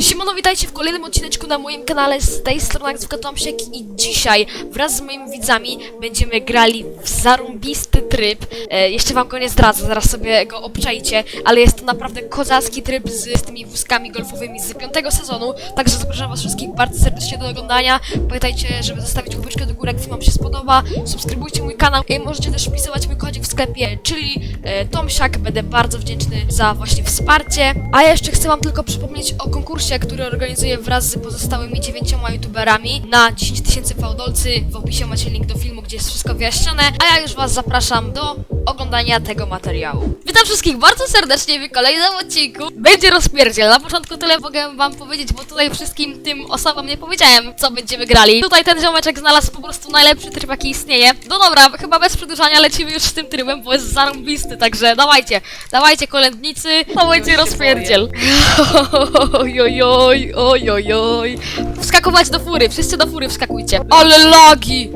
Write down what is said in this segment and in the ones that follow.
Siemano, witajcie w kolejnym odcineczku na moim kanale z tej strony jak Tomsiek i dzisiaj wraz z moimi widzami będziemy grali w zarąbisty tryb. E, jeszcze wam go nie zdradzę, zaraz sobie go obczajcie, ale jest to naprawdę kozacki tryb z, z tymi wózkami golfowymi z piątego sezonu, także zapraszam was wszystkich bardzo serdecznie do oglądania. Pamiętajcie, żeby zostawić łapeczkę do góry, jak wam się spodoba, subskrybujcie mój kanał i możecie też wpisywać mój kodzik w sklepie, czyli e, Tomsiak, będę bardzo wdzięczny za właśnie wsparcie. A jeszcze chcę wam tylko przypomnieć o konkursie, który organizuję wraz z pozostałymi dziewięcioma youtuberami na 10 tysięcy fałdolcy. W opisie macie link do filmu, gdzie jest wszystko wyjaśnione, a ja już was zapraszam do oglądania tego materiału. Witam wszystkich bardzo serdecznie w kolejnym odcinku. Będzie rozpierdziel. Na początku tyle mogę wam powiedzieć, bo tutaj wszystkim tym osobom nie powiedziałem, co będziemy grali. Tutaj ten ziomeczek znalazł po prostu najlepszy tryb, jaki istnieje. No dobra, chyba bez przedłużania lecimy już z tym trybem, bo jest zarąbisty, także dawajcie, dawajcie kolędnicy, to będzie rozpierdziel. Oj, oj, oj, oj, oj. Wskakować do fury, wszyscy do fury wskakujcie. Ale lagi!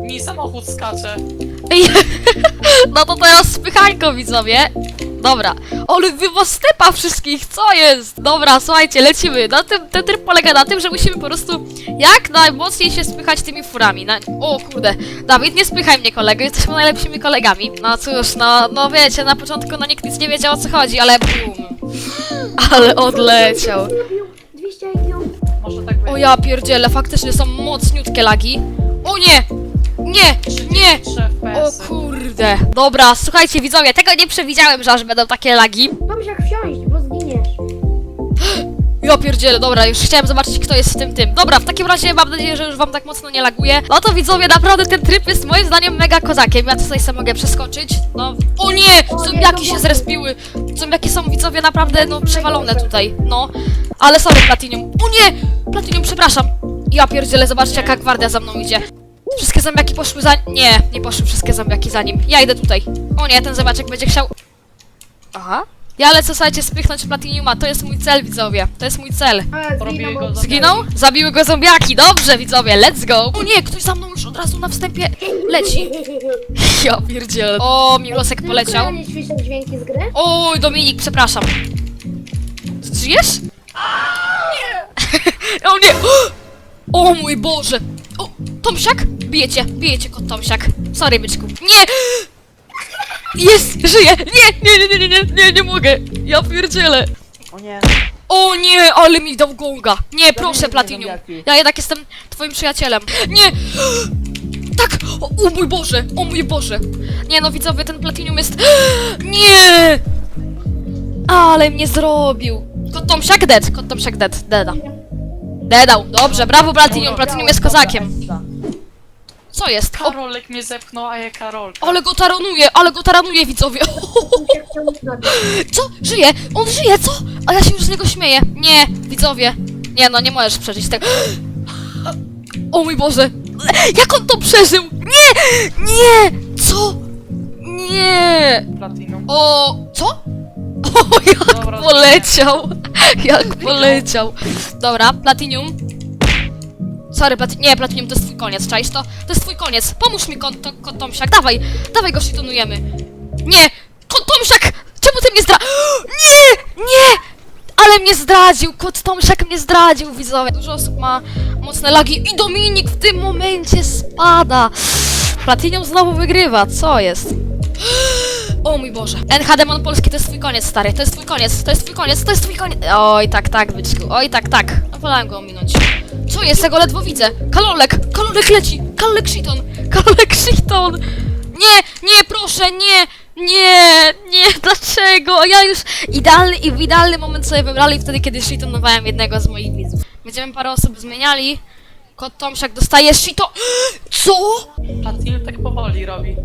Mi samochód skacze. Ej, no to teraz spychanko, widzowie. Dobra, ale wy was stepa wszystkich, co jest? Dobra, słuchajcie, lecimy. Na tym, ten tryb polega na tym, że musimy po prostu jak najmocniej się spychać tymi furami. Na... O kurde, Dawid, nie spychaj mnie kolego, jesteśmy najlepszymi kolegami. No cóż, no, no wiecie, na początku no nikt nic nie wiedział o co chodzi, ale bum. Ale odleciał. 200 IQ. Może tak być. O ja pierdzielę, faktycznie są mocniutkie lagi. O nie! Nie! Nie! 33 O kurde. Dobra, słuchajcie widzowie, tego nie przewidziałem, że aż będą takie lagi. Ja pierdzielę, dobra, już chciałem zobaczyć kto jest w tym tym. Dobra, w takim razie mam nadzieję, że już wam tak mocno nie laguje. No to widzowie, naprawdę ten tryb jest moim zdaniem mega kozakiem. Ja tutaj sobie mogę przeskoczyć. No. O nie! Zombiaki się zrespiły. Zombiaki są widzowie naprawdę no przewalone tutaj. No. Ale sorry Platinum. O nie! Platinum, przepraszam. Ja pierdzielę, zobaczcie jaka gwardia za mną idzie. Wszystkie zombiaki poszły za... Nie, nie poszły wszystkie zombiaki za nim. Ja idę tutaj. O nie, ten zombiaczek będzie chciał... Aha. Ja lecę, słuchajcie, spychnąć Platinuma. To jest mój cel, widzowie. To jest mój cel. Porobiły zginął, go za- Zginął? Zabiły go zombiaki. Dobrze, widzowie, let's go. O nie, ktoś za mną już od razu na wstępie leci. Ja pierdzielę. O, Miłosek poleciał. Nie dźwięki z gry? Oj, Dominik, przepraszam. Żyjesz? O nie! O mój Boże! O, Tomsiak? Bijecie, bijecie kot Tomsiak. Sorry, byczku. Nie! Jest! Żyje! Nie, nie, nie, nie, nie, nie, nie, nie mogę! Ja pierdzielę! O nie. O nie, ale mi dał gonga! Nie, proszę, zombiaki. Ja jednak jestem twoim przyjacielem. Nie! Tak! O, o mój Boże! O mój Boże! Nie no, widzowie, ten Platinum jest... Nie! Ale mnie zrobił! Kot Tomsiak dead, kot Tomsiak dead, deda. Dedał, dobrze, brawo Platinum, Platinum jest kozakiem. Co jest? O, Karolek mnie zepchnął, a ja Karol. ale go taranuje, ale go taranuje, widzowie. Co? Żyje? On żyje, co? A ja się już z niego śmieję. Nie, widzowie. Nie no, nie możesz przeżyć tego. O mój Boże. Jak on to przeżył? Nie! Nie! Co? Nie! Platinum. O, co? O, jak Dobra, poleciał! Jak poleciał! Dobra, Platinium. Sorry, Plati nie, Platinium, to jest twój koniec, czaisz to? To jest twój koniec. Pomóż mi, kon to, kon Tomsiak, dawaj! Dawaj go shitonujemy. Nie! Kot Tomsiak! Czemu ty mnie zdra... Nie! Nie! Ale mnie zdradził! Kot Tomsiak mnie zdradził, widzowie. Dużo osób ma mocne lagi i Dominik w tym momencie spada. Platinium znowu wygrywa, co jest? O mój Boże. NH Demon Polski to jest twój koniec, stary. To jest twój koniec, to jest twój koniec, to jest twój koniec. Oj, tak, tak, byczku. Oj, tak, tak. No, wolałem go ominąć. Co jest? Ja ledwo widzę. Kalolek! Kalolek leci! Kalolek shiton! Kalolek shiton! Nie, nie, proszę, nie! Nie, nie, dlaczego? Ja już idealny i w idealny moment sobie wybrali wtedy, kiedy shitonowałem jednego z moich widzów. Będziemy parę osób zmieniali. Kot Tomsiak dostaje shito... Co? Platinum tak powoli robi.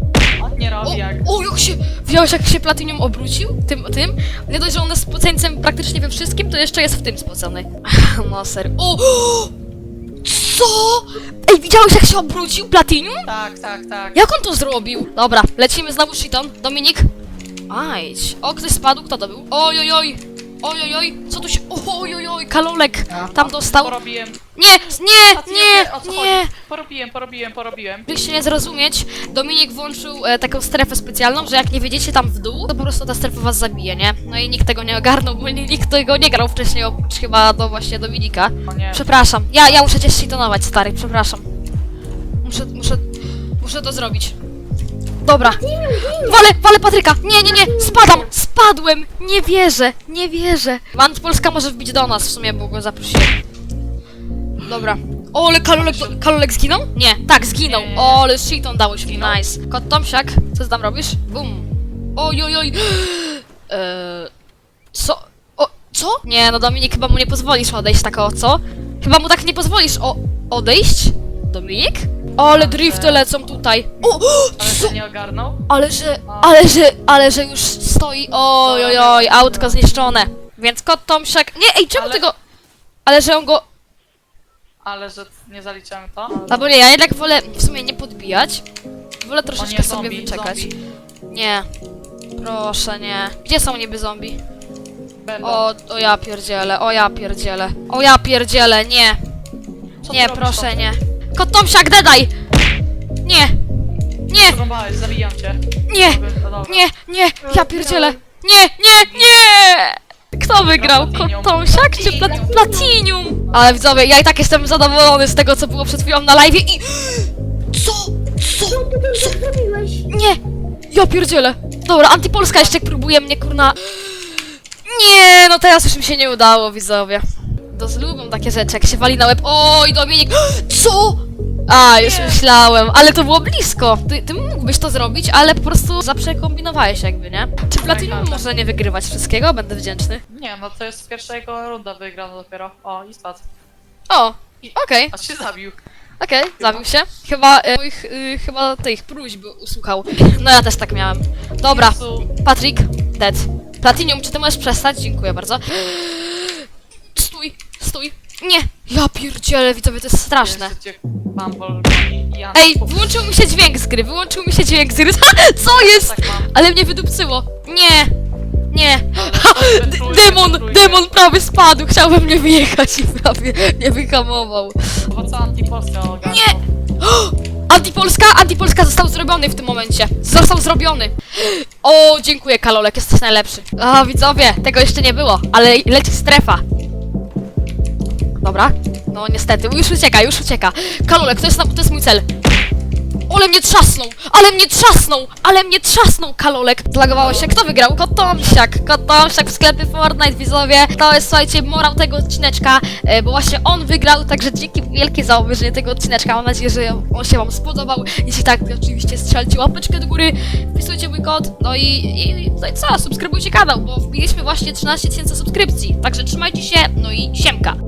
On nie robi jak... o, jak się... Widziałeś, jak się Platinum obrócił? Tym, tym? Nie dość, że on jest spoceńcem praktycznie we wszystkim, to jeszcze jest w tym spocony. No, serio. O! Co? Ej, widziałeś, jak się obrócił Platinum? Tak, tak, tak. Jak on to zrobił? Dobra, lecimy znowu shiton. Dominik? Ajdź. O, ktoś spadł, kto to był? Oj, oj, oj. Oj, oj, oj, co tu się... Oj, oj, oj, kalolek tam dostał. Porobiłem. Nie, nie, nie, nie. Porobiłem, porobiłem, porobiłem. Żebyście nie zrozumieć, Dominik włączył e, taką strefę specjalną, że jak nie wjedziecie tam w dół, to po prostu ta strefa was zabije, nie? No i nikt tego nie ogarnął, bo ni- nikt tego nie grał wcześniej, oprócz chyba do właśnie Dominika. O nie. Przepraszam, ja, ja muszę cię shitonować, stary, przepraszam. Muszę, muszę, muszę to zrobić. Dobra. Walę, walę Patryka! Nie, nie, nie! Spadam! Spadłem! Nie wierzę, nie wierzę. Ant Polska może wbić do nas w sumie, bo go zaprosiłem. Dobra. O, ale Kalolek, Kalolek zginął? Nie, tak, zginął. Nie. O, ale shiton dałeś mi, Zginął? nice. Kot Tomsiak, co ty tam robisz? Bum. Oj, oj, oj. Eee, co? O, co? Nie, no Dominik, chyba mu nie pozwolisz odejść tak o, co? Chyba mu tak nie pozwolisz o, odejść? Dominik? O, ale drifty lecą tutaj. O, Ale co? się nie ogarnął? Ale że, ale że, ale że już stoi, oj, oj, oj, autko zniszczone. Więc kot Tomsiak, nie, ej, czemu Ale- tego, ale że on go, Ale że nie zaliczamy to? albo nie, ja jednak wolę w sumie nie podbijać. Wolę troszeczkę nie, sobie zombie, wyczekać. zombie. Nie, proszę, nie. Gdzie są niby zombie? Będą. O, o ja pierdzielę, o ja pierdzielę, o ja pierdzielę, nie, Co nie, robisz, proszę, nie. Kot Tomsiak, dedaj! Nie, nie, Zrąbałeś, zabijam cię. nie, dobra. nie, nie, ja pierdzielę. Nie, nie, nie! Kto wygrał? Kotąsiak czy plat Platinium? Ale widzowie, ja i tak jestem zadowolony z tego, co było przed chwilą na live i... Co? Co? Co? Nie! Ja pierdzielę. Dobra, Antypolska jeszcze próbuje mnie, kurna... Nie, no teraz już mi się nie udało, widzowie. Do lubią takie rzeczy, jak się wali na łeb. Oj, Dominik! Co? A, już myślałem, ale to było blisko. Ty, ty mógłbyś to zrobić, ale po prostu zaprzekombinowałeś jakby, nie? Czy Platinum Najgorzej. może nie wygrywać wszystkiego? Będę wdzięczny. Nie, no to jest pierwsza jego runda wygrana dopiero. O, i spadł. O, okej, A się zabił. okej, zabił się. Chyba e, moich, y, chyba tych próśb usłuchał. No ja też tak miałem. Dobra, Jezu, Patrick, dead. Platinium, czy ty możesz przestać? Dziękuję bardzo. Stój, stój. Nie, ja pierdzielę, widzowie, to jest straszne. jeszcze cię Bumble i Jan. Ej, wyłączył mi się dźwięk z gry, wyłączył mi się dźwięk z gry. Co jest? Tak mam. Ale mnie wydupcyło. Nie, nie. Ale D- wędruje, demon, demon prawie spadł, chciałbym mnie wyjechać i prawie nie wyhamował. Bo co Antipolska ogarnął? Nie! Antipolska, Antipolska został zrobiony w tym momencie. Został zrobiony. O, dziękuję Kalolek, jesteś najlepszy. A, widzowie, tego jeszcze nie było, ale leci strefa. Dobra, no niestety, już ucieka, już ucieka. Kalolek, to jest, na- to jest mój cel. Ale mnie trzasnął! Ale mnie trzasnął! Ale mnie trzasnął, Kalolek! Zlagowało się. Kto wygrał? Kotomsiak! Kotomsiak w sklepie Fortnite, widzowie! To jest, słuchajcie, morał tego odcineczka, e, bo właśnie on wygrał, także dzięki wielkie za obejrzenie tego odcineczka. Mam nadzieję, że on się wam spodobał. Jeśli tak, to oczywiście strzelcie łapeczkę do góry, wpisujcie mój kod, no i, i, no i co? Subskrybujcie kanał, bo wbiliśmy właśnie 13 tysięcy subskrypcji. Także trzymajcie się, no i siemka!